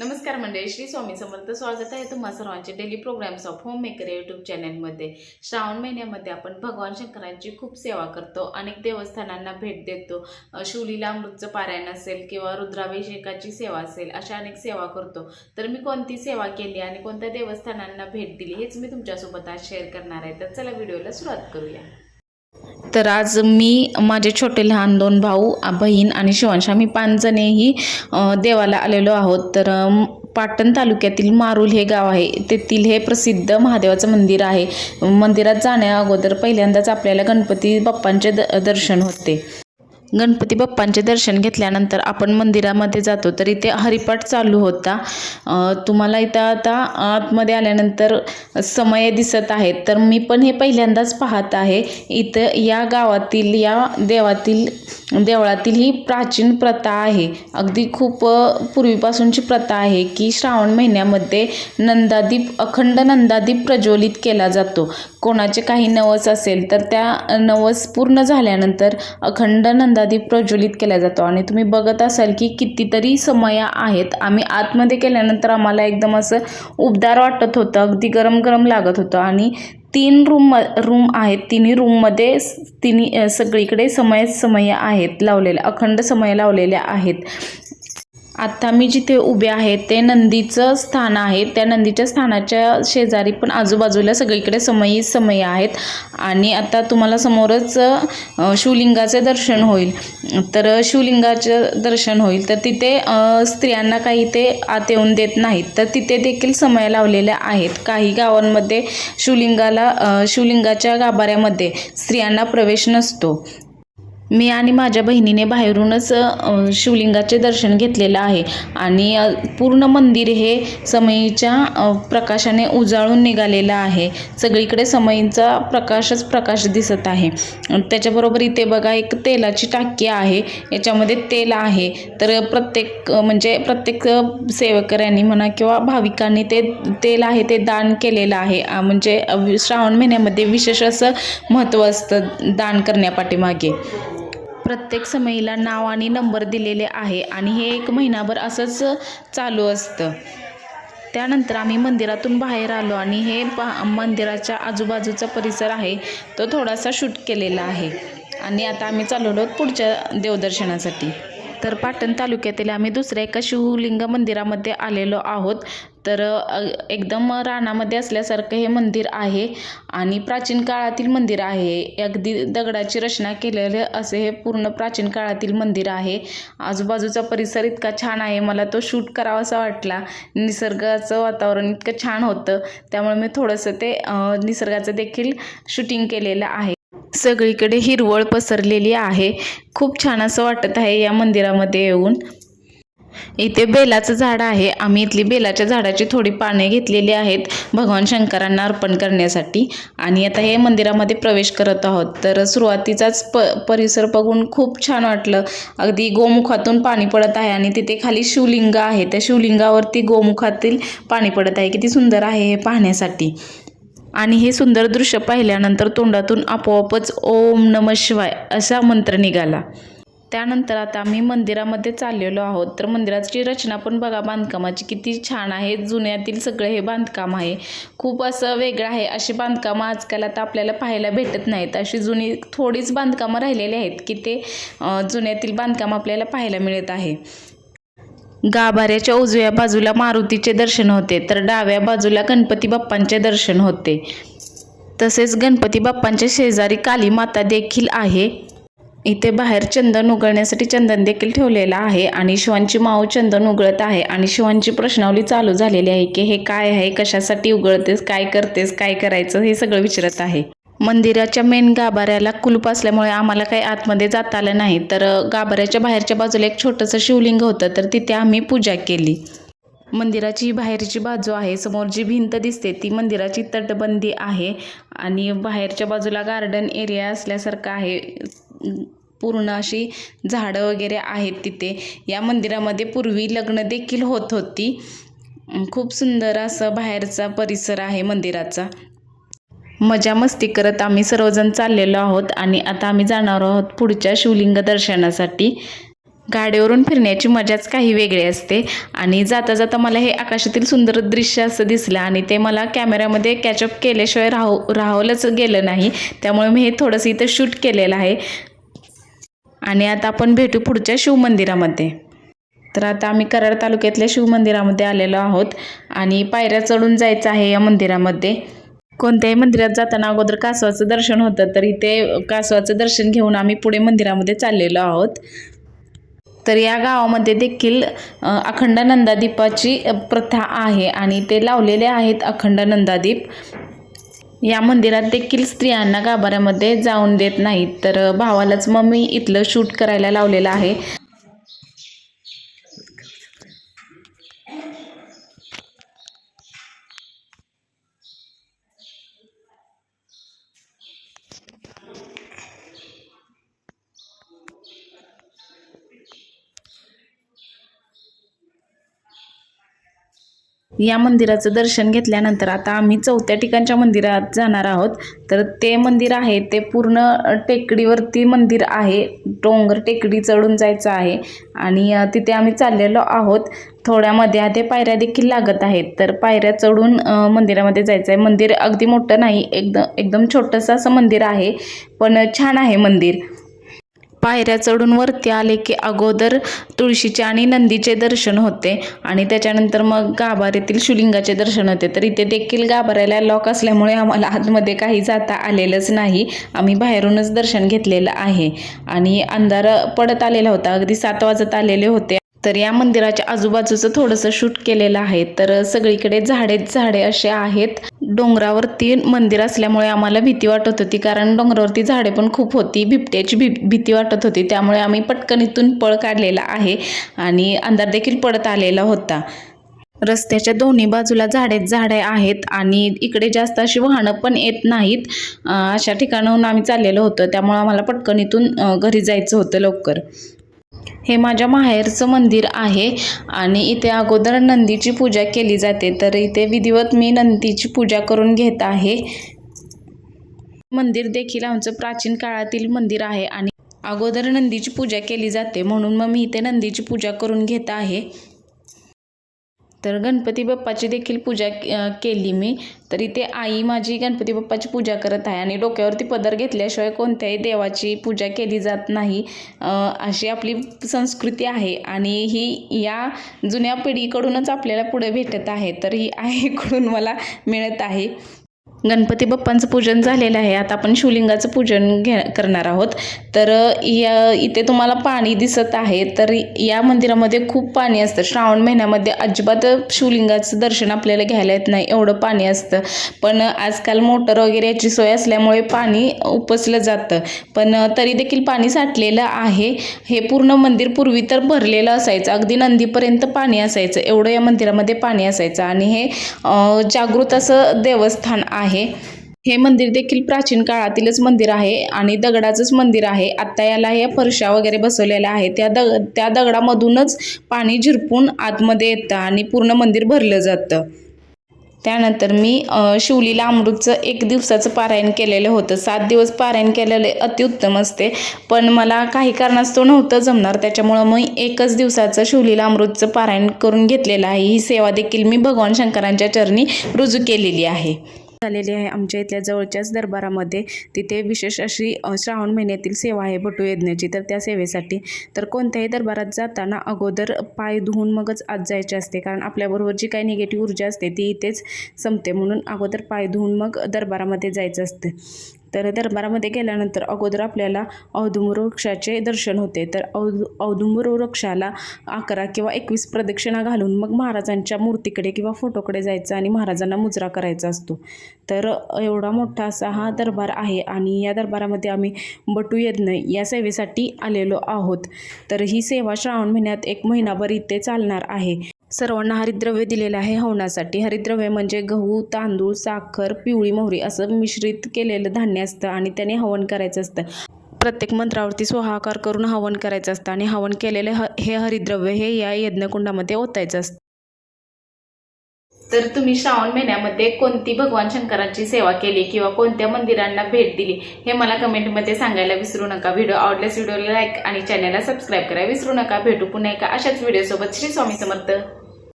नमस्कार मंडळी श्री स्वामी समर्थ स्वागत आहे तुम्हा सर्वांचे daily programs of home maker YouTube चॅनलमध्ये श्रावण महिन्यामध्ये आपण भगवान शंकरांची खूप सेवा करतो अनेक देवस्थानांना भेट देतो. शिवलीला अमृतचं पारायण असेल किंवा रुद्राभिषेकाची सेवा असेल अशा अनेक सेवा करतो. तर मी कोणती सेवा केली आणि कोणत्या देवस्थानांना भेट दिली हेच मी तुमच्यासोबत आज शेअर करणार आहे. तर चला व्हिडिओला सुरुवात करूया. तर आज मी माझे छोटे लहान दोन भाऊ बहीण आणि शिवांश आम्ही पाचजणेही देवाला आलेलो आहोत. तर पाटण तालुक्यातील मारुल हे गाव आहे. तेथील हे प्रसिद्ध महादेवाचं मंदिर आहे. मंदिरात जाण्या अगोदर पहिल्यांदाच आपल्याला गणपती बाप्पांचे द दर्शन होते. गणपती बाप्पांचे दर्शन घेतल्यानंतर आपण मंदिरामध्ये जातो तर इथे हरिपाठ चालू होता. तुम्हाला इथं आता आतमध्ये आल्यानंतर समय दिसत आहेत तर मी पण हे पहिल्यांदाच पाहत आहे. इथं या गावातील या देवातील देवळातील ही प्राचीन प्रथा आहे. अगदी खूप पूर्वीपासूनची प्रथा आहे की श्रावण महिन्यामध्ये नंदादीप अखंड नंदादीप प्रज्वलित केला जातो. कोणाचे काही नवस असेल तर त्या नवस पूर्ण झाल्यानंतर अखंड नंदा नंदादीप प्रज्वलित केला जातो. आणि तुम्ही बघत असाल की कितीतरी समया आहेत. आम्ही आतमध्ये केल्यानंतर आम्हाला एकदम असं उबदार वाटत होतं. अगदी गरम गरम लागत होतं. आणि तीन रूम रूम आहेत. तिन्ही रूममध्ये तिन्ही सगळीकडे समय समय आहेत. लावलेल्या अखंड समय लावलेल्या आहेत. आत्ता मी जिथे उभे आहे ते नंदीचं स्थान आहे. त्या नंदीच्या स्थानाच्या शेजारी पण आजूबाजूला सगळीकडे समयी समय आहेत. आणि आता तुम्हाला समोरच शिवलिंगाचे दर्शन होईल. तर शिवलिंगाचं दर्शन होईल. तर तिथे स्त्रियांना काही ते आत येऊन देत नाहीत. तर तिथे देखील समय लावलेल्या आहेत. काही गावांमध्ये शिवलिंगाला शिवलिंगाच्या गाभाऱ्यामध्ये स्त्रियांना प्रवेश नसतो. मी आणि माझ्या बहिणीने बाहेरूनच शिवलिंगाचे दर्शन घेतलेलं आहे. आणि पूर्ण मंदिर हे समईच्या प्रकाशाने उजाळून निघालेलं आहे. सगळीकडे समईचा प्रकाशच प्रकाश दिसत आहे. त्याच्याबरोबर इथे बघा एक तेलाची टाकी आहे. याच्यामध्ये तेल आहे. तर प्रत्येक म्हणजे प्रत्येक सेवकऱ्यांनी म्हणा किंवा भाविकांनी ते तेल आहे ते दान केलेलं आहे. म्हणजे श्रावण महिन्यामध्ये विशेष असं महत्त्व असतं दान करण्यापाठीमागे. प्रत्येक समयीला नाव आणि नंबर दिलेले आहे आणि हे एक महिनाभर असंच चालू असतं. त्यानंतर आम्ही मंदिरातून बाहेर आलो आणि हे पा मंदिराच्या आजूबाजूचा परिसर आहे तो थोडासा शूट केलेला आहे. आणि आता आम्ही चालवलो आहोत पुढच्या देवदर्शनासाठी. तर पाटण तालुक्यातील आम्ही दुसऱ्या एका शिवलिंग मंदिरामध्ये आलेलो आहोत. तर एकदम रानामध्ये असल्यासारखं हे मंदिर आहे आणि प्राचीन काळातील मंदिर आहे. अगदी दगडाची रचना केलेले असे हे पूर्ण प्राचीन काळातील मंदिर आहे. आजूबाजूचा परिसर इतका छान आहे. मला तो शूट करावासा वाटला. निसर्गाचं वातावरण इतकं छान होतं. त्यामुळे मी थोडंसं ते निसर्गाचं देखील शूटिंग केलेलं आहे. सगळीकडे हिरवळ पसरलेली आहे. खूप छान असं वाटत आहे या मंदिरामध्ये येऊन. इथे बेलाचं झाड आहे. आम्ही इथली बेलाच्या झाडाची थोडी पाने घेतलेली आहेत. भगवान शंकरांना अर्पण करण्यासाठी. आणि आता हे मंदिरामध्ये प्रवेश करत आहोत. तर सुरुवातीचाच प परिसर बघून खूप छान वाटलं. अगदी गोमुखातून पाणी पडत आहे आणि तिथे खाली शिवलिंग आहे. त्या शिवलिंगावरती गोमुखातील पाणी पडत आहे. किती सुंदर आहे हे पाहण्यासाठी. आणि हे सुंदर दृश्य पाहिल्यानंतर तोंडातून आपोआपच ओम नम शिवाय असा मंत्र निघाला. त्यानंतर आता आम्ही मंदिरामध्ये चाललेलो आहोत. तर मंदिराची रचना पण बघा बांधकामाची किती छान आहे. जुन्यातील सगळं हे बांधकाम आहे. खूप असं वेगळं आहे. अशी बांधकामं आजकाल आता आपल्याला पाहायला भेटत नाहीत. अशी जुनी थोडीच बांधकामं राहिलेली आहेत की ते जुन्यातील बांधकाम आपल्याला पाहायला मिळत आहे. गाभाऱ्याच्या उजव्या बाजूला मारुतीचे दर्शन होते. तर डाव्या बाजूला गणपती बाप्पांचे दर्शन होते. तसेच गणपती बाप्पांच्या शेजारी काली माता देखील आहे. इथे बाहेर चंदन उगळण्यासाठी चंदन देखील ठेवलेलं आहे आणि शिवांची माऊ चंदन उगळत आहे आणि शिवांची प्रश्नावली चालू झालेली आहे की हे काय आहे कशासाठी उगळतेस काय करतेस काय करायचं हे सगळं विचारत आहे. मंदिराच्या मेन गाभाऱ्याला कुलूप असल्यामुळे आम्हाला काही आतमध्ये जाता आलं नाही. तर गाभाऱ्याच्या बाहेरच्या बाजूला एक छोटंसं शिवलिंग होतं तर तिथे आम्ही पूजा केली. मंदिराची ही बाहेरची बाजू आहे समोर जी भिंत दिसते ती मंदिराची तटबंदी आहे आणि बाहेरच्या बाजूला गार्डन एरिया असल्यासारखं आहे. पूर्ण अशी झाडं वगैरे आहेत तिथे. या मंदिरामध्ये पूर्वी लग्न देखील होत होती. खूप सुंदर असं बाहेरचा परिसर आहे मंदिराचा. मजा मस्ती करत आम्ही सर्वजण चाललेलो आहोत आणि आता आम्ही जाणार आहोत पुढच्या शिवलिंग दर्शनासाठी. गाडीवरून फिरण्याची मजाच काही वेगळी असते आणि जाता जाता मला हे आकाशातील सुंदर दृश्य असं दिसलं आणि ते मला कॅमेऱ्यामध्ये कॅचअप केल्याशिवाय राहू राहवलंच गेलं नाही. त्यामुळे मी हे थोडंसं इथं शूट केलेलं आहे. आणि आता आपण भेटू पुढच्या शिवमंदिरामध्ये तर आता आम्ही कराड तालुक्यातल्या शिवमंदिरामध्ये आलेलो आहोत आणि पायऱ्या चढून जायचं आहे या मंदिरामध्ये. कोणत्याही मंदिरात जाताना अगोदर कासवाचं दर्शन होतं तर इथे कासवाचं दर्शन घेऊन आम्ही पुढे मंदिरामध्ये चाललेलो आहोत. तर या गावामध्ये देखील अखंड नंदादीपाची प्रथा आहे आणि ते लावलेले आहेत अखंड नंदादीप. या मंदिरात देखील स्त्रियांना गाभाऱ्यामध्ये जाऊन देत नाहीत. तर भावालाच मग मी इथलं शूट करायला लावलेलं आहे. या मंदिराचं दर्शन घेतल्यानंतर आता आम्ही चौथ्या ठिकाणच्या मंदिरात जाणार आहोत. तर ते मंदिर आहे ते पूर्ण टेकडीवरती मंदिर आहे. डोंगर टेकडी चढून जायचं आहे. आणि तिथे आम्ही चाललेलो आहोत. थोड्यामध्ये आधी पायऱ्या देखील लागत आहेत. तर पायऱ्या चढून मंदिरामध्ये जायचं आहे मंदिर अगदी मोठं नाही एकदम एकदम छोटंसं असं मंदिर आहे. पण छान आहे मंदिर. पायऱ्या चढून वरती आले की अगोदर तुळशीचे आणि नंदीचे दर्शन होते. आणि त्याच्यानंतर मग गाभाऱ्यातील शिवलिंगाचे दर्शन होते. तर इथे देखील गाभाऱ्याला लॉक असल्यामुळे आम्हाला आतमध्ये काही जाता आलेलंच नाही. आम्ही बाहेरूनच दर्शन घेतलेलं आहे. आणि अंधार पडत आलेला होता. अगदी सात वाजत आलेले होते. तर या मंदिराच्या आजूबाजूचं थोडंसं शूट केलेलं आहे. तर सगळीकडे झाडेच झाडे असे आहेत. डोंगरावरती मंदिर असल्यामुळे आम्हाला भीती वाटत होती. कारण डोंगरावरती झाडे पण खूप होती. बिबट्याची भी भीती वाटत होती. त्यामुळे आम्ही पटकन इथून पळ काढलेला आहे आणि अंधार देखील पडत आलेला होता. रस्त्याच्या दोन्ही बाजूला झाडेच झाडे आहेत आणि इकडे जास्त अशी वाहनं पण येत नाहीत. अशा ठिकाणाहून आम्ही चाललेलो होतो. त्यामुळे आम्हाला पटकन इथून घरी जायचं होतं लवकर. हे माझ्या माहेरचं मंदिर आहे आणि इथे अगोदर नंदीची पूजा केली जाते. तर इथे विधिवत मी नंदीची पूजा करून घेत आहे. मंदिर देखील आमचं प्राचीन काळातील मंदिर आहे आणि अगोदर नंदीची पूजा केली जाते. म्हणून मग मी इथे नंदीची पूजा करून घेत आहे. तर गणपती बाप्पाची देखील पूजा केली मी. तर इथे आई माझी गणपती बाप्पाची पूजा करत आहे आणि डोक्यावरती पदर घेतल्याशिवाय कोणत्याही देवाची पूजा केली जात नाही. अशी आपली संस्कृती आहे आणि ही या जुन्या पिढीकडूनच आपल्याला पुढे भेटत आहे. तर ही आईकडून मला मिळत आहे. गणपती बाप्पांचं पूजन झालेलं आहे. आता आपण शिवलिंगाचं पूजन घे करणार आहोत. तर या इथे तुम्हाला पाणी दिसत आहे. तर या मंदिरामध्ये खूप पाणी असतं. श्रावण महिन्यामध्ये अजिबात शिवलिंगाचं दर्शन आपल्याला घ्यायला येत नाही. एवढं पाणी असतं. पण आजकाल मोटर वगैरे याची सोय असल्यामुळे पाणी उपसलं जातं. पण तरी देखील पाणी साठलेलं आहे. हे पूर्ण मंदिर पूर्वी तर भरलेलं असायचं. अगदी नंदीपर्यंत पाणी असायचं. एवढं या मंदिरामध्ये पाणी असायचं. आणि हे जागृत असं देवस्थान आहे. हे मंदिर देखील प्राचीन काळातीलच मंदिर आहे आणि दगडाचंच मंदिर आहे. आत्ता याला हे फरशा वगैरे बसवलेल्या आहेत त्या दग त्या दगडामधूनच पाणी झिरपून आतमध्ये येतं आणि पूर्ण मंदिर भरलं जातं. त्यानंतर मी शिवलीला अमृतचं एक दिवसाचं पारायण केलेलं होतं. सात दिवस पारायण केलेले अतिउत्तम असते. पण मला काही कारणास्तव नव्हतं जमणार. त्याच्यामुळं मी एकच दिवसाचं शिवलीला अमृतचं पारायण करून घेतलेलं आहे. ही सेवा देखील मी भगवान शंकरांच्या चरणी रुजू केलेली आहे. झालेली आहे आमच्या इथल्या जवळच्याच दरबारामध्ये. तिथे विशेष अशी श्रावण महिन्यातील सेवा आहे भटू यज्ञाची. तर त्या सेवेसाठी तर कोणत्याही दरबारात जाताना अगोदर पाय धुवून मगच आत जायचे असते. कारण आपल्याबरोबर जी काही निगेटिव्ह ऊर्जा असते ती इथेच संपते. म्हणून अगोदर पाय धुवून मग दरबारामध्ये जायचं असते. तर दरबारामध्ये गेल्यानंतर अगोदर आपल्याला औदुंबर वृक्षाचे दर्शन होते. तर औदु औदुंबर वृक्षाला अकरा किंवा एकवीस प्रदक्षिणा घालून मग महाराजांच्या मूर्तीकडे किंवा फोटोकडे जायचं आणि महाराजांना मुजरा करायचा असतो. तर एवढा मोठा असा हा दरबार आहे आणि या दरबारामध्ये आम्ही बटू यज्ञ या सेवेसाठी आलेलो आहोत. तर ही सेवा श्रावण महिन्यात एक महिनाभर इथे चालणार आहे. सर्वांना हरिद्रव्य दिलेलं आहे हवनासाठी. हरिद्रव्य म्हणजे गहू तांदूळ साखर पिवळी मोहरी असं मिश्रित केलेलं धान्य असतं आणि त्याने हवन करायचं असतं. प्रत्येक मंत्रावरती स्वहाकार करून हवन करायचं असतं आणि हवन केलेले ह हे हरिद्रव्य हे या यज्ञकुंडामध्ये ओतायचं असतं. तर तुम्ही श्रावण महिन्यामध्ये कोणती भगवान शंकरांची सेवा केली किंवा कोणत्या मंदिरांना भेट दिली हे मला कमेंटमध्ये सांगायला विसरू नका. व्हिडिओ आवडल्यास व्हिडिओला लाईक आणि चॅनलला सबस्क्राईब करा. विसरू नका. भेटू पुन्हा एका अशाच व्हिडिओसोबत श्री स्वामी समर्थ.